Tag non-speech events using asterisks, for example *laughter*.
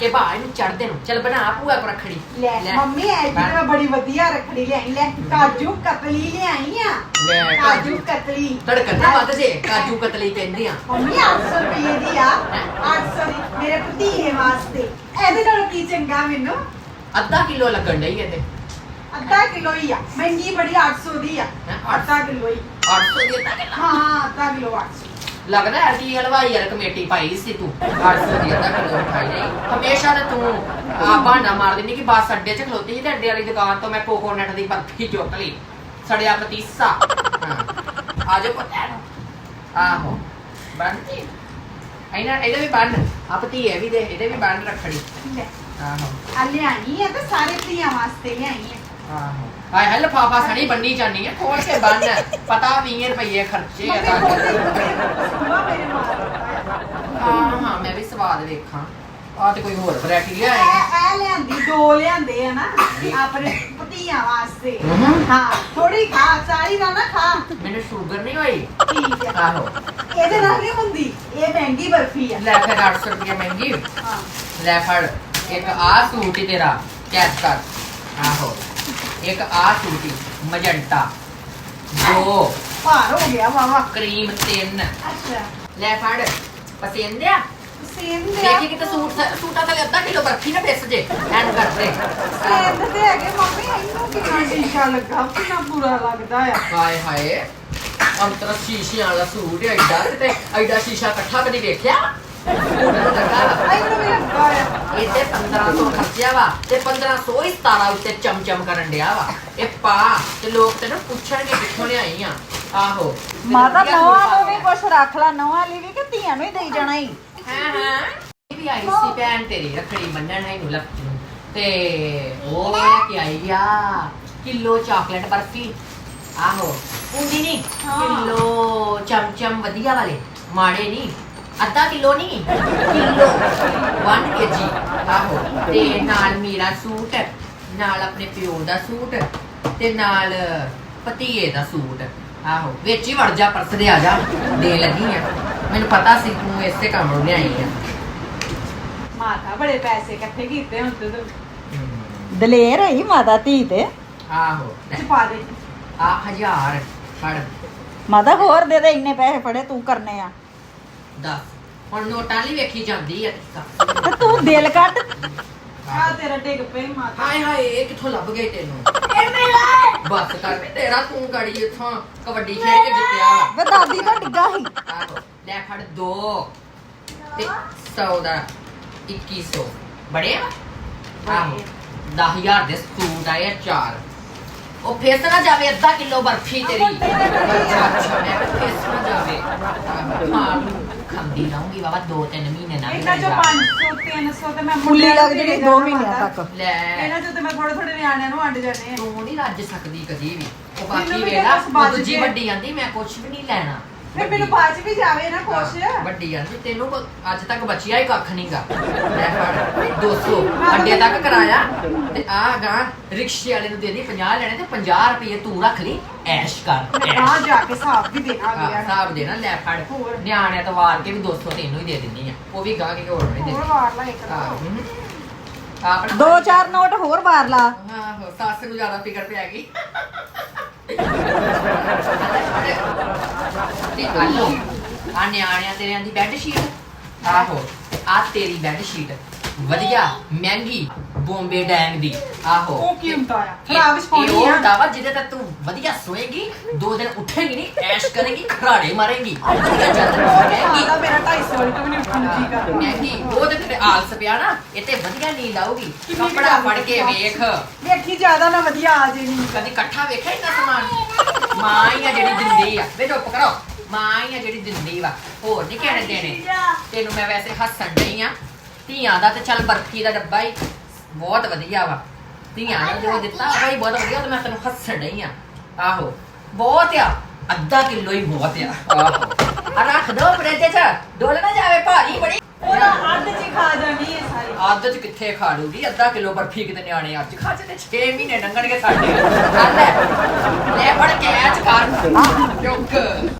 ਕੇ ਬਾ ਇਹਨੂੰ ਚੜਦੇ ਨੂੰ। ਚੱਲ ਬਣਾ ਭੂਆ ਕੋ ਰੱਖੜੀ। ਲੈ ਮੰਮੀ ਐ ਬਣ। ਮੈਂ ਬੜੀ ਵਧੀਆ ਰੱਖੜੀ ਲਿਆਈ ਲੈ ਕਾਜੂ ਕਤਲੀ ਲਿਆਈ ਆ। ਲੈ ਕਾਜੂ। ਕਤਲੀ। ਧੜਕਣ ਨਾ ਵੱਧ ਜੇ ਕਾਜੂ ਕਤਲੀ ਕਹਿੰਦੀ ਆ ਮੰਮੀ 800 ਰੁਪਏ ਦੀ ਆ 800 ਦੀ ਮੇਰੇ ਭਤੀਜੇ ਵਾਸਤੇ। ਇਹਦੇ ਨਾਲ ਕੀ ਚੰਗਾ ਮੈਨੂੰ? ਅੱਧਾ ਕਿਲੋ ਲੱਗਣ ਡਈ ਇਹਦੇ। ਅੱਧਾ ਕਿਲੋ ਹੀ ਆ ਮਹਿੰਗੀ ਬੜੀ 800 ਦੀ ਆ? ਅੱਧਾ ਕਿਲੋ ਹੀ। 800 ਦੀ ਅੱਧਾ ਕਿਲੋ? ਹਾਂ ਅੱਧਾ ਕਿਲੋ 800 ਲੱਗਦਾ ਹੈ ਕਿ ਹਲਵਾਈ ਯਾਰ ਕਮੇਟੀ ਪਾਈ ਸੀ ਤੂੰ। 800 ਦੀ ਅੱਧਾ ਕਿਲੋ ਮਿਠਾਈ ਨਹੀਂ ਹਮੇਸ਼ਾ ਤੇ ਤੂੰ ਆ ਬਹਾਨਾ ਮਾਰ ਦਿੰਦੀ ਕਿ ਬੱਸ ਅੱਡੇ 'ਚ ਖਲੋਤੀ ਸੀ ਤੇ ਅੱਡੇ ਵਾਲੀ ਦੁਕਾਨ ਤੋਂ ਮੈਂ ਕੋਕੋਨਟ ਦੀ ਬਰਫੀ ਚੁੱਕ ਲਈ। ਸੜਿਆ ਪਤੀਸਾ। ਹਾਂ। ਆ ਜਾ ਪਤਾ ਆਹੋ। ਬੰਦੀ ਇਹਨਾਂ ਇਹਦੇ ਵੀ ਬੰਨ ਆ ਭਤੀਏ ਵੀ ਦੇ ਇਹਦੇ ਵੀ ਬੰਨ ਰੱਖੜੀ। ਲੈ ਆਹੋ। ਆ ਲਿਆਈ ਆ ਤੇ ਸਾਰੇ ਧੀਆਂ ਵਾਸਤੇ ਲਿਆਈ ਆ। ਆਹੋ। ਹਾਏ ਹਾਏ ਲਫਾਫਾ ਸਣੀ ਬੰਨੀ ਜਾਨੀ ਹੈ ਖੋਲ ਕੇ ਬੰਨ। ਪਤਾ 20 ਰੁਪਏ ਖਰਚੇ ਆ ਤਾਂ। ਹਾਂ ਹਾਂ ਮੈਂ ਵੀ ਸਵਾਦ ਵੇਖਾਂ। ਆ ਤੇ ਕੋਈ ਹੋਰ ਵੈਰਾਈਟੀ ਲਿਆਏਗਾ ਇਹ ਲਿਆਂਦੀ ਦੋ ਲਿਆਂਦੇ ਆ ਨਾ ਆਪਣੇ ਭਤੀਆਂ ਵਾਸਤੇ। ਹਾਂ। ਥੋੜੀ ਖਾ ਸਾਰੀ ਨਾ ਨਾ ਖਾ। ਮੈਨੂੰ ਸ਼ੂਗਰ ਨਹੀਂ ਹੋਈ? ਠੀਕ ਹੈ ਆਹੋ। ਇਹਦੇ ਨਾਲ ਨਹੀਂ ਹੁੰਦੀ? ਇਹ ਮਹਿੰਗੀ ਬਰਫੀ ਆ। ਲੈ ਫਿਰ 800 ਰੁਪਏ ਮਹਿੰਗੀ। ਹਾਂ। ਲੈ ਫੜ ਇੱਕ ਆ ਸੂਟ ਹੀ ਤੇਰਾ ਕੈਚ ਕਰ। ਆਹੋ। ਇੱਕ ਆ ਹੀ ਮਜੰਟਾ। ਦੋ ਭਾਰ ਹੋ ਗਿਆ ਵਾਵਾ। ਕਰੀਮ ਤਿੰਨ। ਅੱਛਾ। ਲੈ ਫੜ ਪਸੰਦ ਆ ਸੇਮ ਦੇ ਦੇਖੀ ਕਿਤੇ ਸੂਟ ਸੂਟਾਂ ਥੱਲੇ ਅੱਧਾ ਕਿਲੋ ਬਰਫੀ ਨਾ ਪਿਸ ਜੇ ਐਨ ਕਰ ਦੇ। ਸੇਮ ਤੇ ਹੈਗੇ ਮੰਮੀ ਇਹਨੂੰ ਕਿੰਨਾ *laughs* ਸ਼ੀਸ਼ਾ ਲੱਗਾ ਕਿੰਨਾ ਬੁਰਾ ਲੱਗਦਾ ਆ। ਹਾਏ ਹਾਏ ਅੰਤਰ ਸ਼ੀਸ਼ਿਆਂ ਵਾਲਾ ਸੂਟ ਐਡਾ ਤੇ ਐਡਾ ਸ਼ੀਸ਼ਾ ਇਕੱਠਾ ਕਦੀ ਵੇਖਿਆ? ਇਹ ਤੇ 1500 ਖਰਚਿਆ ਵਾ ਤੇ 1500 ਹੀ 17 ਉੱਤੇ ਚਮਚਮ ਕਰਨ ਡਿਆ ਵਾ। ਇਹ ਪਾ ਤੇ ਲੋਕ ਤੈਨੂੰ ਪੁੱਛਣਗੇ ਕਿੱਥੋਂ ਲਿਆਈ ਆ। ਆਹੋ। ਤੇ ਮਾਤਾ ਵਧੀਆ ਨਵਾਂ ਸੂਟ ਨੂੰ ਵੀ ਪਾ ਕੁਛ ਰੱਖ ਲਾ ਨਵਾਂ ਲਈ ਵੀ ਕਿ ਧੀਆਂ ਨੂੰ ਹੀ ਦੇਈ ਜਾਣਾ ਹੀ ਹਾਂ ਹਾਂ? ਇਹ ਵੀ ਆਈ ਸੀ ਭੈਣ ਤੇਰੀ ਰੱਖੜੀ ਬੰਨਣ ਹੈ ਨੂੰ ਲੱਕੀ ਨੂੰ। ਤੇ ਉਹ ਲੈ ਕੇ ਆਈ ਆ ਕਿਲੋ ਚਾਕਲੇਟ ਬਰਫੀ। ਆਹੋ ਉਂਦੀ ਨਹੀਂ ਹਾਂ। ਕਿਲੋ ਚਮਚਮ ਵਧੀਆ ਵਾਲੇ ਮਾੜੇ ਨਹੀਂ। ਅੱਧਾ ਕਿਲੋ ਨਹੀਂ? ਕਿਲੋ। 1 ਕੇਜੀ ਆਹੋ। ਤੇ ਨਾਲ ਮੇਰਾ ਸੂਟ ਨਾਲ ਆਪਣੇ ਪਿਓ ਦਾ ਸੂਟ ਤੇ ਨਾਲ ਪਤੀਏ ਦਾ ਸੂਟ ਆਹੋ। ਵਿੱਚ ਹੀ ਵੜ ਜਾ ਪਰਸ ਦੇ ਆ ਜਾ। ਦੇ ਲੱਗੀ ਆ। ਮੈਨੂੰ ਪਤਾ ਸੀ ਤੂੰ ਇਸੇ ਕੰਮ ਨੂੰ ਲਿਆਈ ਆ। ਮਾਤਾ ਬੜੇ ਪੈਸੇ ਇਕੱਠੇ ਕੀਤੇ ਹੁਣ ਤੇ ਦਲੇਰ ਹੋਈ ਮਾਤਾ ਧੀ ਤੇ। ਆਹੋ। ਪਾ ਦੇ। ਆ ਹਜ਼ਾਰ। ਫੜ। ਮਾਤਾ ਹੋਰ ਦੇ ਦੇ ਇੰਨੇ ਪੈਸੇ ਫੜੇ ਤੂੰ ਕਰਨੇ ਆ। ਦੱਸ। ਹੁਣ ਨੋਟਾਂ ਲਈ ਵੇਖੀ ਜਾਂਦੀ ਆ। ਤੇ ਤੂੰ ਦਿਲ ਕੱਢ ਆ ਤੇਰਾ ਡਿੱਗ ਪਈ ਮਾਤਾ। ਹਾਏ ਹਾਏ ਇਹ ਕਿੱਥੋਂ ਲੱਭ ਗਏ ਤੈਨੂੰ? ਇਹ ਮੇਰਾ ਬਸ ਕਰ ਵੀ ਤੇਰਾ ਤੂੰ ਗੜੀ ਇੱਥੋਂ ਕਬੱਡੀ ਖੇਡ ਕੇ ਜਿੱਤਿਆ। ਵਾ ਵੇ ਦਾਦੀ ਦਾ ਡਿੱਗਾ ਸੀ। ਆਹੋ ਲੈ ਫੜ ਦੋ। ਤੇ 100 ਦਾ 2100 ਬੜੇ ਆ? ਆਹੋ 10000 ਦੇ ਸੂਟ ਆਏ ਆ ਚਾਰ। ਉਹ ਫੇਸ ਨਾ ਜਾਵੇ ਅੱਧਾ ਕਿਲੋ ਬਰਫੀ ਤੇਰੀ। ਅੱਛਾ ਅੱਛਾ ਮੈਂ ਕਿਹਾ ਫੇਸ ਨਾ ਜਾਵੇ। ਹਾਂ ਖੰਦੀ ਰਹੂੰਗੀ ਬਾਬਾ 2-3 ਮਹੀਨੇ ਨਾ ਇਹਨਾਂ ਚੋਂ 500 300 ਤੇ ਮੈਂ ਫੁੱਲੀ ਲੱਗ ਜਾਣਾ 2 ਮਹੀਨਿਆਂ। ਤੱਕ। ਲੈ। ਇਹਨਾਂ ਚੋਂ ਤੇ ਮੈਂ ਥੋੜੇ ਥੋੜੇ ਨਿਆਣਿਆਂ ਨੂੰ ਵੰਡ ਜਾਣੇ ਆ। ਤੂੰ ਨਹੀਂ ਰੱਜ ਸਕਦੀ ਕਦੀ ਵੀ। ਉਹ ਬਾਕੀ ਵੀ ਵੇਲਾ ਉਹ ਦੂਜੀ। ਵੱਡੀ ਆਂਦੀ ਮੈਂ ਕੁਝ ਵੀ ਨਹੀਂ ਲੈਣਾ। ਫਿਰ ਮੈਨੂੰ ਬਾਅਦ ਚ ਵੀ ਜਾਵੇ ਨਾ ਕੁਛ। ਹਾਂ, ਵੱਡੀ ਆਂਦੀ ਤੈਨੂੰ ਬ- ਅੱਜ ਤੱਕ ਬਚਿਆ ਹੀ ਕੱਖ ਨਹੀਂਗਾ ਲੈ ਫੜ 200 ਅੱਡੇ ਤੱਕ ਕਰਾਇਆ। ਤੇ ਆ ਗਾ ਰਿਕਸ਼ੇ ਵਾਲੇ ਨੂੰ ਦੇ ਦੀ 50 ਲੈਣੇ ਤੇ 50 ਰੁਪਏ ਤੂੰ ਰੱਖ ਲਈ ਐਸ਼ ਕਰ ਐਸ਼। ਗਾਂ ਜਾ ਕੇ ਹਿਸਾਬ ਵੀ ਦੇਣਾ ਹਾਂ, ਗਿਆ ਹਿਸਾਬ ਦੇ ਨਾ ਲੈ ਫੜ। ਹੋਰ। ਨਿਆਣਿਆਂ ਤੋਂ ਵਾਰ ਕੇ ਵੀ 200 ਤੈਨੂੰ ਹੀ ਦੇ ਦਿੰਨੀ ਆ। ਉਹ ਵੀ ਗਾਂ ਕੇ ਹੋਰ ਨਹੀਂ ਹੋਰ ਦਿੰਦੀ ਵਾਰ ਲਾ ਇੱਕ ਹਾਂ। ਤਾਂ। ਹਮ। ਆਪਣਾ ਦੋ ਚਾਰ ਨੋਟ ਹੋਰ ਵਾਰ ਲਾ। ਆਹੋ ਸੱਸ ਨੂੰ ਜ਼ਿਆਦਾ ਫਿਕਰ ਪਿਆ ਗਈ ਤੇ ਆਲੋ ਆ ਨਿਆਣਿਆਂ ਤੇਰਿਆਂ ਦੀ ਬੈੱਡ ਸ਼ੀਟ ਆਹੋ ਆ ਤੇਰੀ ਬੈੱਡ ਸ਼ੀਟ ਵਧੀਆ ਮਹਿੰਗੀ ਬੰਬੇ ਡੈਂਗ ਦੀ। ਆਹੋ। ਉਹ ਕੀ ਹੁੰਦਾ ਆ? ਖਰਾਬ ਇਹ ਸਪੌਣੀ ਉਹ ਆ। ਹੁੰਦਾ ਵਾ ਜਿਹਦੇ ਤੇ ਤੂੰ ਵਧੀਆ ਸੋਏਗੀ ਦੋ ਦਿਨ ਉੱਠੇਗੀ ਨਹੀਂ ਐਸ਼ ਕਰੇਗੀ ਖਰਾੜੇ ਮਾਰੇਗੀ। ਵਧੀਆ ਚੱਲ ਰਹੇਗੀ ਮਾਤਾ ਮੇਰਾ 250 ਵਾਲੀ ਤੋਂ ਵੀ ਨਹੀਂ ਉੱਠਣ ਨੂੰ ਜੀ ਕਰਦਾ ਮਹਿੰਗੀ। ਉਹ ਤੇ ਤੇਰੇ ਆਲਸ ਪਿਆ ਨਾ ਇਹ ਤੇ ਵਧੀਆ ਨੀਂਦ ਆਊਗੀ। ਕਿੰਨੀ ਕੱਪੜਾ ਕੁ ਫੜ ਕੇ ਵੇਖ। ਵੇਖੀ ਜ਼ਿਆਦਾ ਨਾ ਵਧੀਆ ਆ ਜੇ ਨਹੀਂ ਕਦੀ ਇਕੱਠਾ ਵੇਖਿਆ ਇੰਨਾ ਸਮਾਨ? ਮਾਂ ਹੀ ਆ ਜਿਹੜੀ ਦਿੰਦੀ ਆ। ਵੇ ਚੁੱਪ ਕਰੋ। ਮਾਂ ਹੀ ਆ ਜਿਹੜੀ ਦਿੰਦੀ ਵਾ। ਹੋਰ ਨਹੀਂ ਕਹਿਣੇ ਦੇਣੇ। ਤੈਨੂੰ ਮੈਂ ਵੈਸੇ ਹੱਸਣ ਡਈ ਆ। ਧੀਆਂ ਦਾ ਤੇ ਚੱਲ ਬਰਫੀ ਦਾ ਡੱਬਾ ਹੀ ਬਹੁਤ ਵਧੀਆ ਵਾ। ਧੀਆਂ ਨੇ ਜੋ ਦਿੱਤਾ ਭਾਈ ਬਹੁਤ ਵਧੀਆ ਤੇ ਮੈਂ ਤੈਨੂੰ ਹੱਸਣ ਡਈ ਆ। ਆਹੋ ਬਹੁਤ ਆ ਅੱਧਾ ਕਿਲੋ ਹੀ ਬਹੁਤ ਆ। ਆਹੋ। ਆ ਰੱਖ ਦੋ ਫਰਿੱਜ 'ਚ ਡੋਲ ਨਾ ਜਾਵੇ ਭਾਰੀ ਬੜੀ। ਉਹਦਾ ਅੱਧ ਚ ਖਾ ਜਾਣੀ ਹੈ ਸਾਰੀ। ਆਦਤ ਕਿੱਥੇ ਖਾ ਲੂਗੀ? ਅੱਧਾ ਕਿਲੋ ਬਰਫੀ ਕਿਤੇ ਨਿਆਣੇ ਅੱਜ ਖਾ ਤੇ 6 ਮਹੀਨੇ ਲੰਘਣਗੇ ਸਾਡੇ। ਆ ਲੈ। ਲੈ ਫੜ ਕੇ ਐਚ ਕਰ। ਚੁੱਕ।